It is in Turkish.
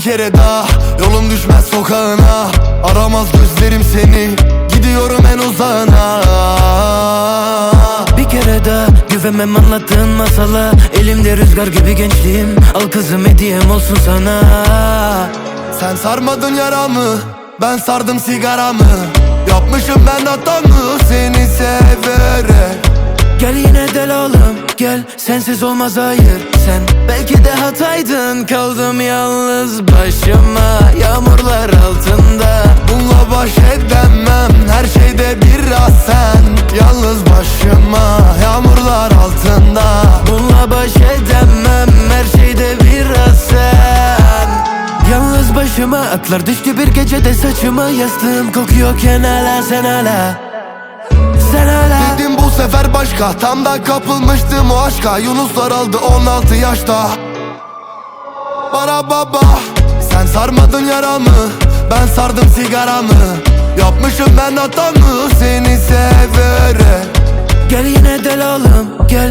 bir kere daha Yolum düşmez sokağına. Aramaz gözlerim seni Gidiyorum en uzağına. Bir kere daha güvenmem anlattığın masala. Elimde rüzgar gibi gençliğim Al kızım hediyem olsun sana. Sen sarmadın yaramı Ben sardım sigaramı. Yapmışım ben hatamı Seni severek. Gel yine del oğlum gel sensiz olmaz hayır. Sen yalnız başıma Yağmurlar altında Bununla baş edemem Her şeyde biraz sen. Yalnız başıma Yağmurlar altında Bununla baş edemem her şeyde biraz sen. Yalnız başıma atlar düştü bir gecede saçıma Yastığım kokuyorken hala sen hala Sen hala Dedim bu sefer başka Tam da kapılmıştım o aşka. Yunuslar aldı 16 yaşta Bara baba. Sen sarmadın yaramı Ben sardım sigaramı. Yapmışım ben hatamı Seni severek Gel yine del oğlum gel